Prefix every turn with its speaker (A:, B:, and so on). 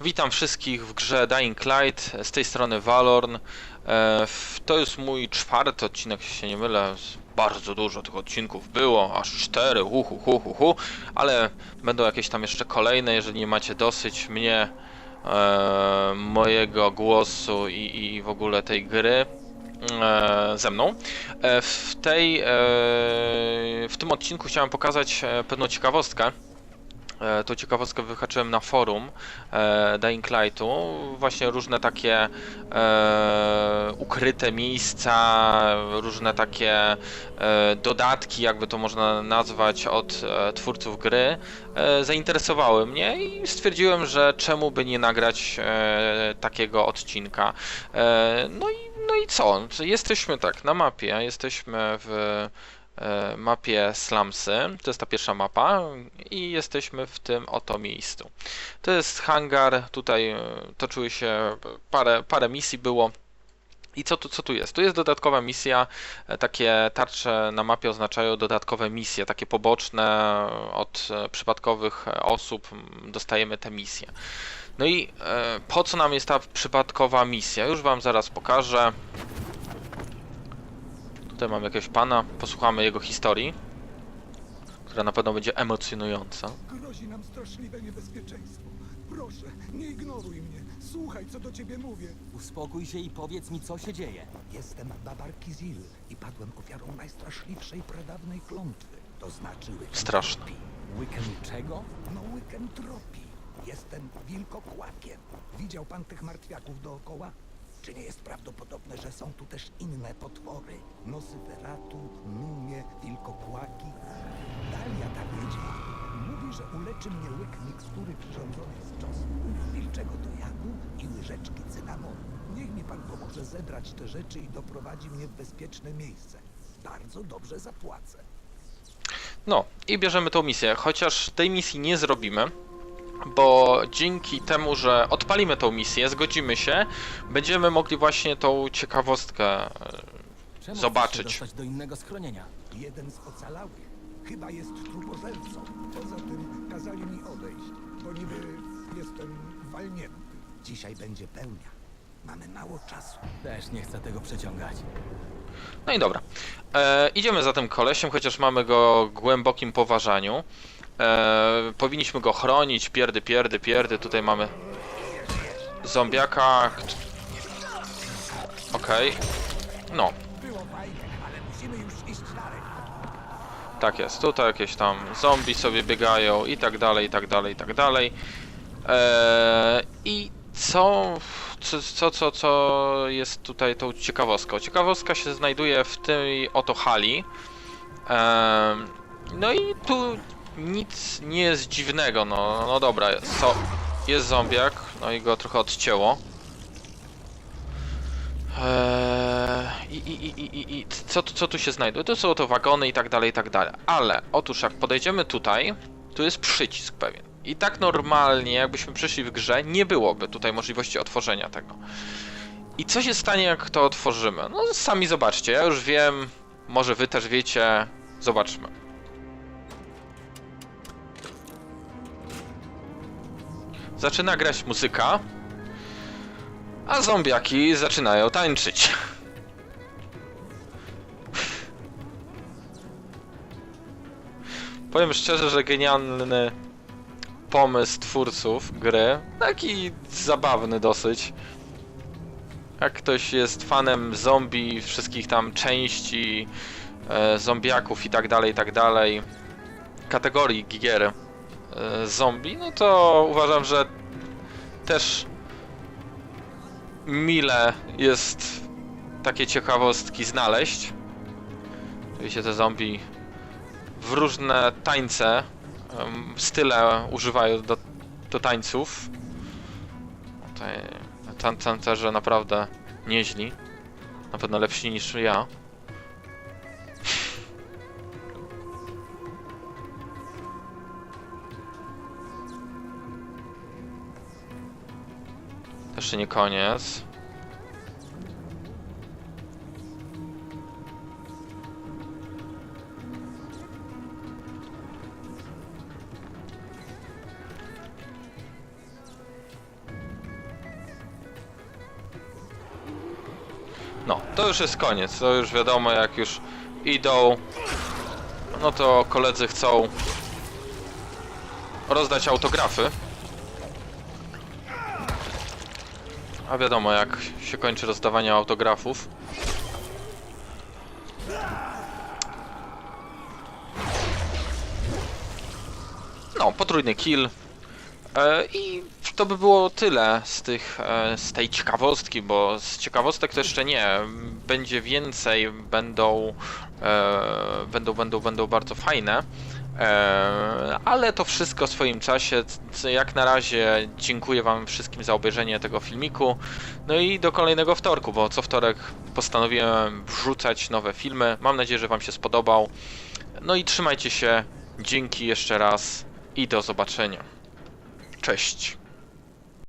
A: Witam wszystkich w grze Dying Light, z tej strony Valorn. E, To jest mój czwarty odcinek, jeśli się nie mylę. Bardzo dużo tych odcinków było, aż cztery, hu, hu, hu, hu, hu. ale będą jakieś tam jeszcze kolejne, jeżeli nie macie dosyć mnie, e, mojego głosu i, i w ogóle tej gry e, ze mną. W tej, w tym odcinku chciałem pokazać pewną ciekawostkę. E, Tą ciekawostkę wyhaczyłem na forum e, Dying Lightu. Właśnie różne takie e, ukryte miejsca, różne takie e, dodatki, jakby to można nazwać, od e, twórców gry e, zainteresowały mnie i stwierdziłem, że czemu by nie nagrać e, takiego odcinka. E, no, i, no i co? Jesteśmy tak na mapie, jesteśmy w mapie Slumsy. To jest ta pierwsza mapa i jesteśmy w tym oto miejscu. To jest hangar, tutaj e, toczyły się parę, parę misji było. I co tu, co tu jest? Tu jest dodatkowa misja, e, takie tarcze na mapie oznaczają dodatkowe misje, takie poboczne od e, przypadkowych e, osób dostajemy te misje. No i e, po co nam jest ta przypadkowa misja? Już wam zaraz pokażę. Tutaj mam jakiegoś pana, posłuchamy jego historii, która na pewno będzie emocjonująca.
B: Grozi nam straszliwe niebezpieczeństwo. Proszę, nie ignoruj mnie. Słuchaj, co do ciebie mówię.
C: Uspokój się i powiedz mi, co się dzieje.
B: Jestem Babar Kizil i padłem ofiarą najstraszliwszej pradawnej klątwy. To znaczy
A: Straszne.
B: łykentropii.
C: Weekend czego?
B: No łykentropii. Jestem wilkokłakiem. Widział pan tych martwiaków dookoła? Czy nie jest prawdopodobne, że są tu też inne potwory? Nosyferatu, numie, wilkokłaki? Dalia tak wiedzie. Mówi, że uleczy mnie łyk mikstury przyrządzonej z czosnku, wilczego dojadu i łyżeczki cynamonu. Niech mi pan pomoże zebrać te rzeczy i doprowadzi mnie w bezpieczne miejsce. Bardzo dobrze zapłacę.
A: No i bierzemy tą misję, chociaż tej misji nie zrobimy, bo dzięki temu, że odpalimy tą misję, zgodzimy się, będziemy mogli właśnie tą ciekawostkę e,
C: Czemu
A: Zobaczyć.
C: chcesz się dostać do innego schronienia?
B: Jeden z ocalałych chyba jest trupożercą. Poza tym kazali mi odejść, bo niby jestem walnięty. Dzisiaj będzie pełnia. Mamy mało czasu.
C: Też nie chcę tego przeciągać.
A: No i dobra. E, idziemy za tym kolesiem, chociaż mamy go w głębokim poważaniu. E, powinniśmy go chronić, pierdy, pierdy, pierdy. Tutaj mamy zombiaka. Okej. No,
B: iść dalej.
A: tak jest. Tutaj jakieś tam zombie sobie biegają i tak dalej, i tak dalej, i tak dalej. E, I co, co, co, co, jest tutaj tą ciekawostką? Ciekawostka się znajduje w tej oto hali. Em, no i tu nic nie jest dziwnego, no, no dobra, so, jest zombiak, no i go trochę odcięło. Eee, I, i, i, i, i, co, co tu się znajduje? To są to wagony i tak dalej, i tak dalej. Ale otóż jak podejdziemy tutaj, tu jest przycisk pewien. I tak normalnie, jakbyśmy przyszli w grze, nie byłoby tutaj możliwości otworzenia tego. I co się stanie, jak to otworzymy? No sami zobaczcie, ja już wiem, może wy też wiecie. Zobaczmy. Zaczyna grać muzyka, a zombiaki zaczynają tańczyć. Powiem szczerze, że genialny pomysł twórców gry. Taki zabawny dosyć. Jak ktoś jest fanem zombie, wszystkich tam części, e, zombiaków i tak dalej, i tak dalej, kategorii gier zombie, no to uważam, że też mile jest takie ciekawostki znaleźć. Oczywiście te zombie w różne tańce, style używają do, do tańców. Tutaj tan tancerze naprawdę nieźli. Na pewno lepsi niż ja. Jeszcze nie koniec. No, to już jest koniec. To już wiadomo, jak już idą, no to koledzy chcą rozdać autografy. A wiadomo, jak się kończy rozdawanie autografów. No, potrójny kill. E, I to by było tyle z tych, e, z tej ciekawostki, bo z ciekawostek to jeszcze nie. Będzie więcej, będą, e, będą, będą, będą bardzo fajne. E, ale to wszystko w swoim czasie. Jak na razie dziękuję Wam wszystkim za obejrzenie tego filmiku. No i do kolejnego wtorku, bo co wtorek postanowiłem wrzucać nowe filmy. Mam nadzieję, że Wam się spodobał. No i trzymajcie się. Dzięki jeszcze raz i do zobaczenia. Cześć.